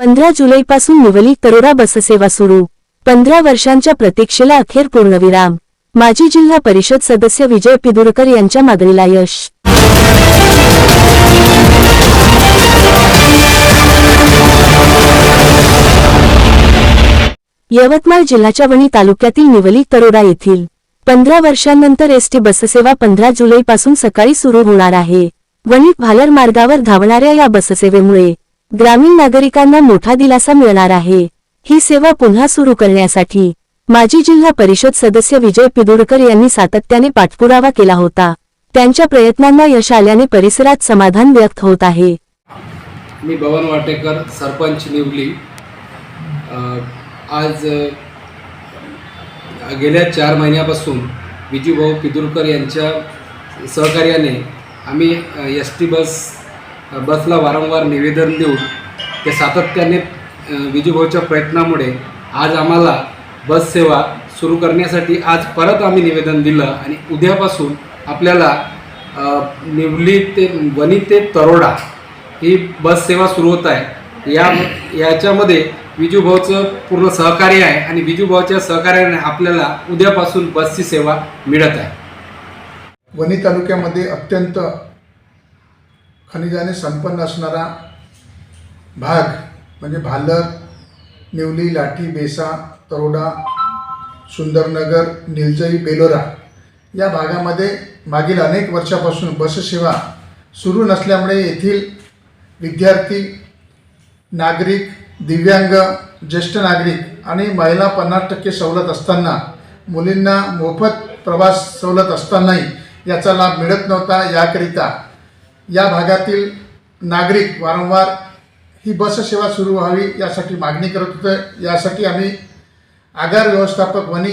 पंधरा जुलैपासून निवली करोरा बससेवा सुरू. पंधरा वर्षांच्या प्रतीक्षेला अखेर पूर्णविराम. माजी जिल्हा परिषद सदस्य विजय पिदुरकर यांच्या मागणीला यश. यवतमाळ जिल्ह्याच्या वणी तालुक्यातील निवली तरोडा येथील पंधरा वर्षांनंतर एसटी बससेवा पंधरा जुलैपासून सकाळी सुरू होणार आहे. वणी भालर मार्गावर धावणाऱ्या या बससेवेमुळे ग्रामीण नागरिकांना मोठा दिलासा मिळणार आहे. ही सेवा पुन्हा सुरू करण्यासाठी माजी जिल्हा परिषद सदस्य विजय पिदुरकर यांनी सातत्याने पाठपुरावा केला होता. त्यांच्या प्रयत्नांना यश आल्याने परिसरात समाधान व्यक्त होत आहे. मी भवन वाटेकर सरपंच निवली. आज गेल्या चार महिन्यापासून विजूभाऊ पिदुरकर यांच्या सहकार्याने आम्ही एस टी बस बसला वारंवार निवेदन देऊन ते सातत्याने विजूभाऊच्या प्रयत्नामुळे आज आम्हाला बस सेवा सुरू करण्यासाठी आज परत आम्ही निवेदन दिलं आणि उद्यापासून आपल्याला निवली ते वनी ते तरोडा ही बस सेवा सुरू होत आहे. या याच्यामध्ये विजूभाऊचं पूर्ण सहकार्य आहे आणि विजूभाऊच्या सहकार्याने आपल्याला उद्यापासून बसची सेवा मिळत आहे. वणी तालुक्यामध्ये अत्यंत खनिजाने संपन्न असणारा भाग म्हणजे भालर निवली लाठी बेसा तरोडा सुंदरनगर निलजई बेलोरा या भागामध्ये मागील अनेक वर्षापासून बससेवा सुरू नसल्यामुळे येथील विद्यार्थी नागरिक दिव्यांग ज्येष्ठ नागरिक आणि महिला पन्नास टक्के सवलत असताना मुलींना मोफत प्रवास सवलत असतानाही याचा लाभ मिळत नव्हता याकरिता या भागातील नागरिक वारंवार ही बस सेवा सुरू व्हावी यासाठी मागणी करत होतं. यासाठी आम्ही आगार व्यवस्थापक वनी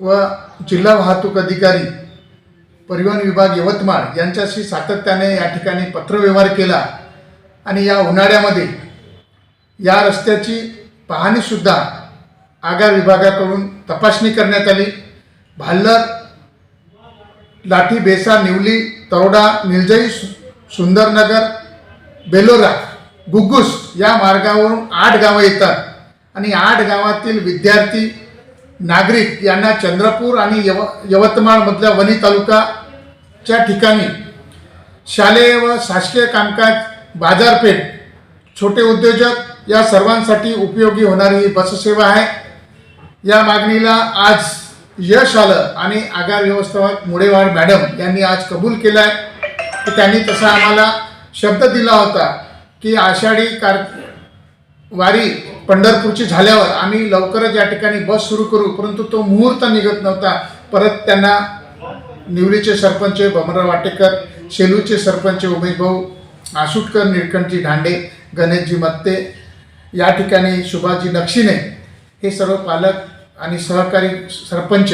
व जिल्हा वाहतूक अधिकारी परिवहन विभाग यवतमाळ यांच्याशी सातत्याने या ठिकाणी पत्रव्यवहार केला आणि या उन्हाळ्यामध्ये या रस्त्याची पाहणीसुद्धा आगार विभागाकडून तपासणी करण्यात आली. भाल्लर लाठी बेसा निवली तरोडा निलजई सुंदरनगर बेलोरा गुग्गुस या मार्गावरून आठ गावं येतात. आणि आठ गावातील विद्यार्थी नागरिक यांना चंद्रपूर आणि यव यवतमाळमधल्या वणी तालुकाच्या ठिकाणी शालेय व शासकीय कामकाज बाजारपेठ छोटे उद्योजक या सर्वांसाठी उपयोगी होणारी ही बससेवा आहे. या मागणीला आज यश आलं आणि आगार व्यवस्थापक मुडेवाड मॅडम यांनी आज कबूल केलं आहे त्यांनी तसा आम्हाला शब्द दिला होता की आषाढी कार वारी पंढरपूरची झाल्यावर आम्ही लवकरच या ठिकाणी बस सुरू करू परंतु तो मुहूर्त निघत नव्हता. परत त्यांना निवलीचे सरपंच बमरा वाटेकर शेलूचे सरपंच उमेश भाऊ आसुटकर निळकंठजी धांडे गणेशजी मत्ते या ठिकाणी शुभाजी नक्षिने हे सर्व पालक आणि सहकारी सरपंच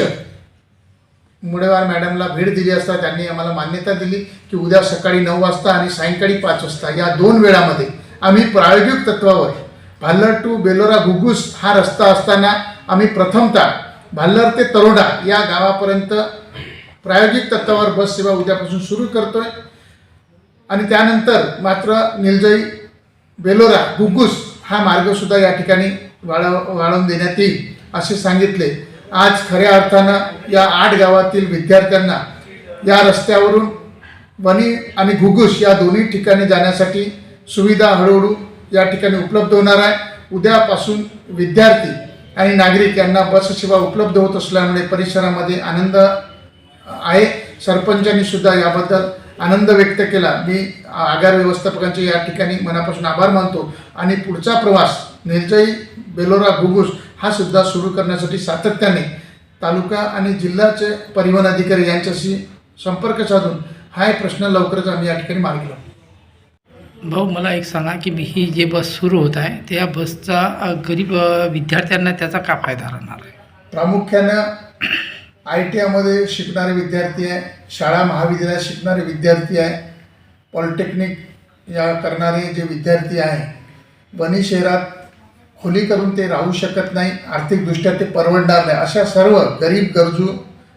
मुडेवार मॅडमला भेट दिली असता त्यांनी आम्हाला मान्यता दिली की उद्या सकाळी नऊ वाजता आणि सायंकाळी पाच वाजता या दोन वेळामध्ये आम्ही प्रायोगिक तत्वावर भाल्लर टू बेलोरा गुग्गूस हा रस्ता असताना आम्ही प्रथमतः भाल्लर ते तरोडा या गावापर्यंत प्रायोगिक तत्वावर बस सेवा उद्यापासून सुरू करतोय. आणि त्यानंतर मात्र निलजई बेलोरा गुग्गूस हा मार्गसुद्धा या ठिकाणी वाढव वाढवून देण्यात येईल असे सांगितले. आज खऱ्या अर्थानं या आठ गावातील विद्यार्थ्यांना या रस्त्यावरून वणी आणि घुगुस या दोन्ही ठिकाणी जाण्यासाठी सुविधा हळूहळू या ठिकाणी उपलब्ध होणार आहे. उद्यापासून विद्यार्थी आणि नागरिक यांना बस सेवा उपलब्ध होत असल्यामुळे परिसरामध्ये आनंद आहे. सरपंचांनी सुद्धा याबद्दल आनंद व्यक्त केला. मी आगार व्यवस्थापकांचे या ठिकाणी मनापासून आभार मानतो. आणि पुढचा प्रवास निर्जयी बेलोरा घुगुस हा सुद्धा सुरू करण्यासाठी सातत्याने तालुका आणि जिल्ह्याचे परिवहन अधिकारी यांच्याशी संपर्क साधून हा एक प्रश्न लवकरच आम्ही या ठिकाणी मार्गी लावू. भाऊ मला एक सांगा की ही जे बस सुरू होत आहे त्या बसचा गरीब विद्यार्थ्यांना त्याचा का फायदा राहणार आहे? प्रामुख्यानं आय टी आयमध्ये शिकणारे विद्यार्थी आहे शाळा महाविद्यालयात शिकणारे विद्यार्थी आहे पॉलिटेक्निक या करणारे जे विद्यार्थी आहे वणी शहरात खोली करून ते राहू शकत नाही आर्थिकदृष्ट्या ते परवडणार नाही. अशा सर्व गरीब गरजू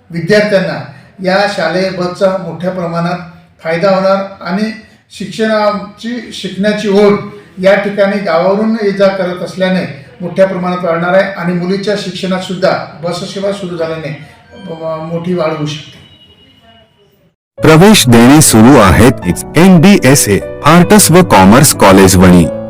विद्यार्थ्यांना या शालेय बसचा मोठ्या प्रमाणात फायदा होणार आणि शिक्षणाची शिकण्याची ओढ या ठिकाणी गावावरून ये जा करत असल्याने मोठ्या प्रमाणात वाढणार आहे आणि मुलीच्या शिक्षणात सुद्धा बससेवा सुरू झाल्याने मोठी वाढ होऊ शकते. प्रवेश देणे सुरू आहेत N D S A arts व कॉमर्स कॉलेज वणी.